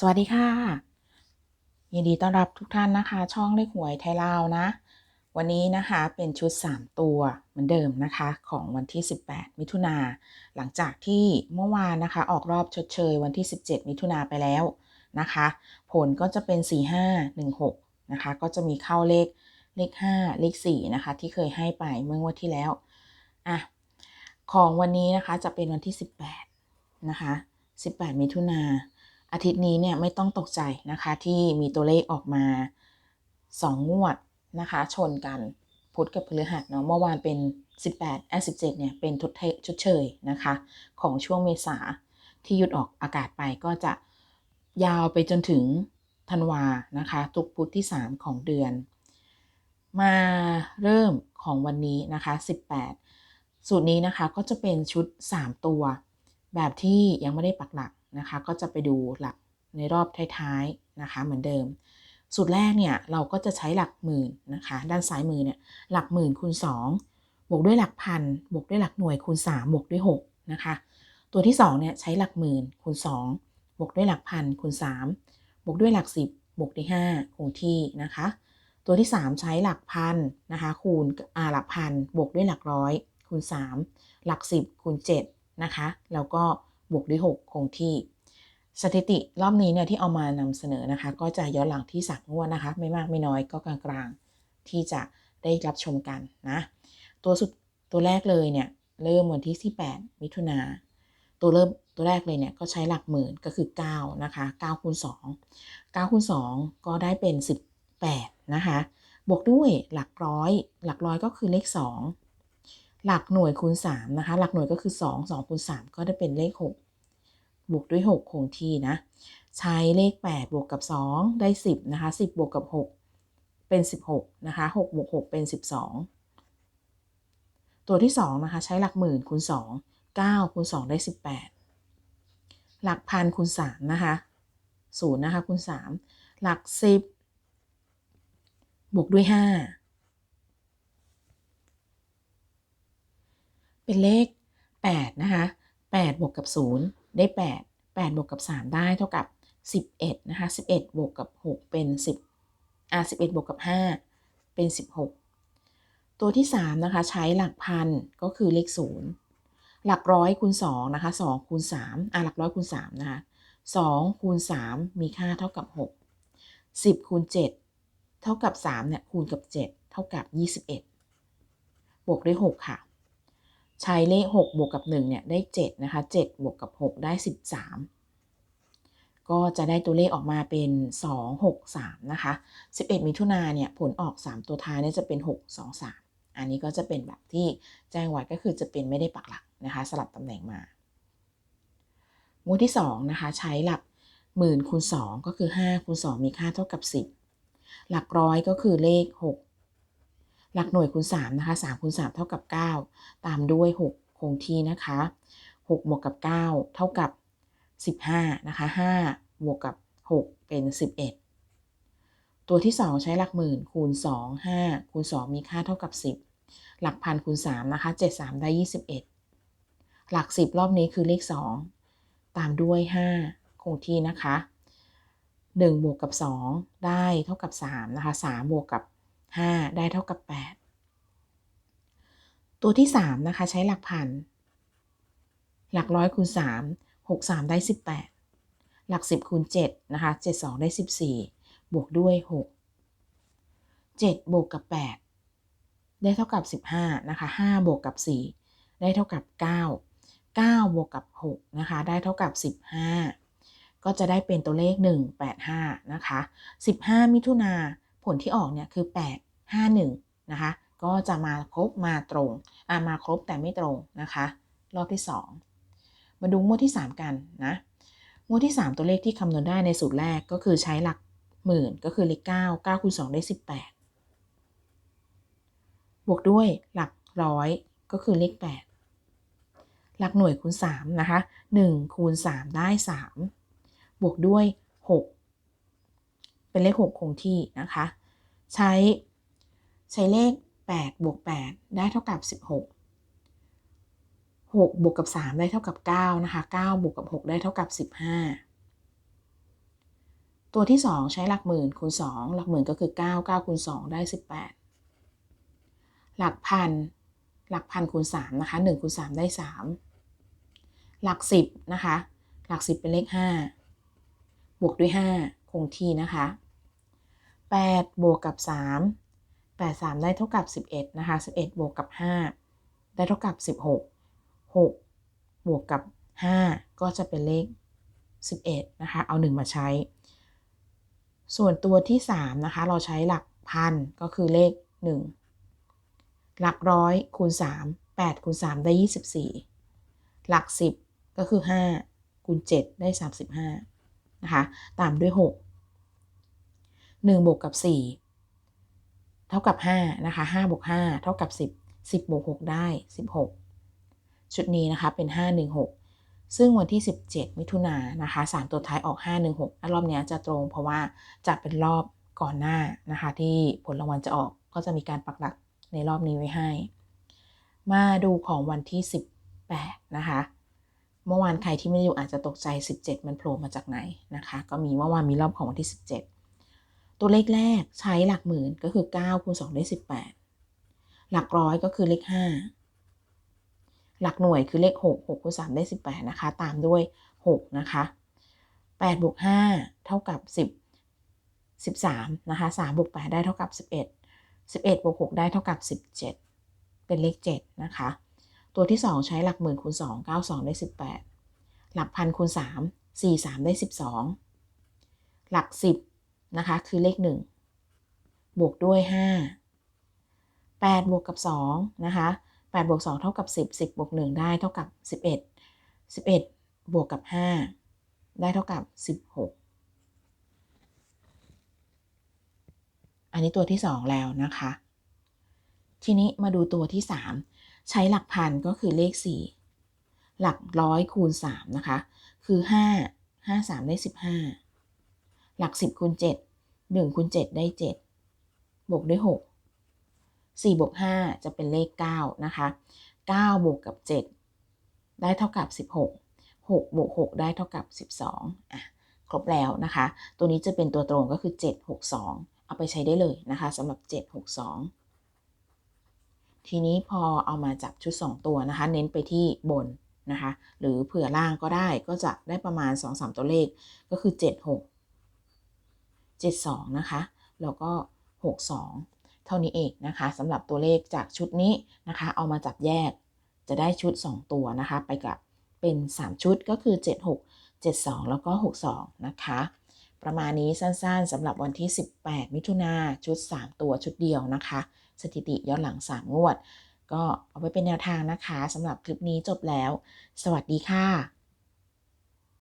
สวัสดีค่ะ ยินดีต้อนรับทุกท่านนะคะ ช่องเลขหวยไทยลาวนะ วันนี้นะคะเป็นชุด 3 ตัวเหมือนเดิมนะคะ ของวันที่ 18 มิถุนาหลังจากที่เมื่อวานนะคะ ออกรอบชดเชยวันที่ 17 มิถุนาไปแล้วนะคะ ผลก็จะเป็น 4 5 1 6 นะคะ ก็จะมีเข้าเลขเลข 5 เลข 4 นะคะ ที่เคยให้ไปเมื่องวดที่แล้วอะของวันนี้นะคะจะเป็นวันที่ 18 นะคะ 18 มิถุนา อาทิตย์นี้เนี่ยไม่ต้องตกใจนะคะที่มีตัวเลขออกมา 2 งวดนะคะชนกันพุธกับพฤหัสเนาะเมื่อวานเป็น 18แอ17เนี่ยเป็นทุดเทชดเชยนะคะ ของช่วงเมษาที่หยุดออกอากาศไปก็จะยาวไปจนถึงธันวานะคะทุกพุธที่ 3 ของเดือน มาเริ่มของวันนี้นะคะ 18 สูตรนี้นะคะก็จะเป็นชุด 3 ตัว แบบที่ยังไม่ได้ปักหลัก นะคะ ก็จะไปดูหลักในรอบท้ายๆนะคะ เหมือนเดิม สูตรแรกเนี่ยเราก็จะใช้หลักหมื่นนะคะ ด้านซ้ายมือเนี่ยหลักหมื่นคูณ2บวกด้วยหลักพันบวกด้วยหลักหน่วยคูณ3บวกด้วย6นะคะ ตัวที่2เนี่ยใช้หลักหมื่นคูณ2บวกด้วยหลักพันคูณ3บวกด้วยหลัก 10บวกด้วย5คงที่นะคะ ตัวที่ 3 ใช้หลักพันนะคะคูณอาหลักพันบวกด้วยหลักร้อยคูณ 3 หลัก 10คูณ7นะคะ แล้วก็บวกด้วย 6 คงที่ สถิติรอบนี้เนี่ยที่เอามานำเสนอนะคะ ก็จะย้อนหลังที่สักงวดนะคะ ไม่มากไม่น้อยก็กลางๆ ที่จะได้รับชมกันนะตัวสุดตัวแรกเลยเนี่ยเริ่มวันที่ 18 มิถุนาตัวเริ่มตัวแรกเลยเนี่ยก็ใช้หลักหมื่นก็คือ 9 นะคะ9คูณ2 9คูณ2ก็ได้เป็น 18 นะคะ บวกด้วยหลักร้อย หลักร้อยก็คือเลข 2 หลักหน่วยคูณ3นะคะ หลักหน่วยก็คือ 2 2คูณ3ก็ได้เป็นเลข 6 บวกด้วย 6 คงที่นะ ใช้เลข 8 บวกกับ 2 ได้ 10 นะคะ 10 บวกกับ 6 เป็น 16 นะคะ 6 บวก 6 เป็น 12 ตัวที่ 2 นะคะ ใช้หลักหมื่นคูณ 2 9คูณ 2 ได้ 18 หลักพันคูณ 3 นะคะ0นะคะคูณ 3 หลัก 10 บวกด้วย 5 เป็นเลข 8 นะคะ 8 บวกกับ 0 ได้ 8 8บวกกับ 3 ได้เท่ากับ 11นะคะ11บวกกับ 6 เป็น 10อ่า11บวกกับ 5 เป็น 16 ตัวที่ 3 นะคะ ใช้หลักพันก็คือเลข 0 หลักร้อยคูณ2นะคะ2คูณ3อ่าหลักร้อยคูณ3นะคะ2คูณ3มีค่าเท่ากับ 6 10คูณ7เท่ากับ3เนี่ยคูณกับ 7 เท่ากับ 21 บวกด้วย 6 ค่ะ ใช้เลข 6 บวกกับ1เนี่ยได้ 7 นะคะ 7 บวกกับ 6 ได้ 13 ก็จะได้ตัวเลขออกมาเป็น 2 6 3 นะคะ 11 มิถุนาเนี่ยผลออก 3 ตัวท้ายเนี่ยจะเป็น 6 2 3 อันนี้ก็จะเป็นแบบที่แจ้งไว้ก็คือจะเป็นไม่ได้ปักหลักนะคะ สลับตำแหน่งมางวดที่ 2 นะคะ ใช้หลักหมื่นคูณ2ก็คือ 5 คูณ 2 มีค่าเท่ากับ 10 หลักร้อยก็คือเลข 6 หลักหน่วยคูณ3นะคะ3คูณ3เท่ากับ 9 ตามด้วย 6 คงที่นะคะ6บวกกับ 9 เท่ากับ 15นะคะ5บวกกับ 6 เป็น 11 ตัวที่ 2 ใช้หลักหมื่นคูณ 2 5คูณ 2 มีค่าเท่ากับ 10 หลักพันคูณ3นะคะ7 3 ได้ 21 หลัก 10 รอบนี้คือเลข 2 ตามด้วย 5 คงที่นะคะ1บวกกับ 2 ได้เท่ากับ3นะคะ3บวกกับ 5 ได้เท่ากับ 8 ตัวที่ 3 นะคะ ใช้หลักพัน หลักร้อยคูณ 3 6 3 ได้ 18 หลัก 10คูณ7นะคะ7 2 ได้ 14 บวกด้วย 6 7 บวกกับ 8 ได้เท่ากับ 15 นะคะ 5 บวกกับ 4 ได้เท่ากับ 9 9 บวกกับ 6 นะคะ ได้เท่ากับ 15 ก็จะได้เป็นตัวเลข 185 นะคะ 15 มิถุนาผลที่ออกเนี่ยคือ 8 51นะคะก็จะมาครบมาตรงอ่ามาครบแต่ไม่ตรงนะคะรอบที่ 2 มาดูงวดที่ 3 กันนะงวดที่ 3 ตัวเลขที่คำนวณได้ในสูตรแรกก็คือใช้หลักหมื่นก็คือเลข9 9คูณ2ได้ 18 บวกด้วยหลักร้อยก็คือเลข 8 หลักหน่วยคูณ3นะคะ1คูณ3ได้ 3 บวกด้วย 6 เป็นเลข 6 คงที่นะคะ ใช้ ใช้เลข 8 บวก 8 ได้เท่ากับ 16 6 บวกกับ 3 ได้เท่ากับ 9 นะคะ 9 บวกกับ 6 ได้เท่ากับ 15 ตัวที่ 2 ใช้หลักหมื่นคูณ 2 หลักหมื่นก็คือ 9 9คูณ 2 ได้ 18 หลักพัน หลักพันคูณ 3 นะคะ 1คูณ 3 ได้ 3 หลัก 10 นะคะ หลัก 10 เป็นเลข 5 บวกด้วย 5 คงที่นะคะ 8 บวกกับ 3 8 3 ได้เท่ากับ 11 นะคะ 11 บวกกับ 5 ได้เท่ากับ 16 6 บวกกับ 5 ก็จะเป็นเลข 11 นะคะ เอา 1 มาใช้ ส่วนตัวที่ 3 นะคะ เราใช้หลักพันก็คือเลข 1 หลักร้อยคูณ 3 8คูณ3ได้ 24 หลัก 10 ก็คือ 5คูณ7ได้ 35 นะคะ ตามด้วย 6 1 บวกกับ 4 เท่ากับ 5 นะคะ5บวก5เท่ากับ 10 10บวก6ได้ 16 ชุดนี้นะคะเป็น 516 ซึ่งวันที่ 17 มิถุนายนนะคะ 3 ตัวท้ายออก 516 รอบนี้จะตรงเพราะว่าจะเป็นรอบก่อนหน้านะคะ ที่ผลรางวัลจะออกก็จะมีการปักหลักในรอบนี้ไว้ให้ มาดูของวันที่ 18 นะคะ เมื่อวานใครที่ไม่ได้อยู่อาจจะตกใจ 17 มันโผล่มาจากไหนนะคะ ก็มีเมื่อวานมีรอบของวันที่ 17 ตัวเลขแรกใช้หลักหมื่นก็คือ9คูณ2ได้18 หลักร้อยก็คือเลข 5 หลักหน่วยคือเลข 6 6คูณ3ได้18นะคะ ตามด้วย 6 นะคะ8บวก5เท่ากับ 10 13นะคะ3บวก8ได้เท่ากับ 11 11บวก6ได้เท่ากับ 17 เป็นเลข 7 นะคะ ตัวที่ 2 ใช้หลักหมื่นคูณ2 92ได้18 หลักพันคูณ3 43ได้12 หลัก 10 นะคะ คือเลข 1 บวกด้วย 5 8 บวกกับ 2 นะคะ 8 บวก 2 เท่ากับ 10 10 บวก 1 ได้เท่ากับ 11 11 บวกกับ 5 ได้เท่ากับ 16 อันนี้ตัวที่ 2 แล้วนะคะ ทีนี้มาดูตัวที่ 3 ใช้หลักพันก็คือเลข 4 หลักร้อยคูณ 3 นะคะ คือ 5 5 3 ได้ 15 หลัก 10คูณ7 1คูณ7ได้ 7 บวกด้วย 6 4บวก5จะเป็นเลข 9 นะคะ9บวกกับ 7 ได้เท่ากับ 16 6บวก6ได้เท่ากับ 12อะครบแล้วนะคะ ตัวนี้จะเป็นตัวตรงก็คือ 7 6 2 เอาไปใช้ได้เลยนะคะสำหรับ 7 6 2 ทีนี้พอเอามาจับชุด 2 ตัวนะคะ เน้นไปที่บนนะคะ หรือเผื่อล่างก็ได้ก็จะได้ประมาณ 2-3 ตัวเลขก็คือ 7 7 2 นะคะ แล้วก็ 6 2 เท่านี้เองนะคะสำหรับตัวเลขจากชุดนี้นะคะ เอามาจับแยกจะได้ชุด 2 ตัวนะคะ ไปกับเป็น 3 ชุดก็คือ 7 6 7 2 แล้วก็ 6 2 นะคะ ประมาณนี้สั้นๆสำหรับวันที่ 18 มิถุนาชุด 3 ตัวชุดเดียวนะคะ สถิติย้อนหลัง 3 งวด ก็เอาไว้เป็นแนวทางนะคะสำหรับคลิปนี้จบแล้ว สวัสดีค่ะ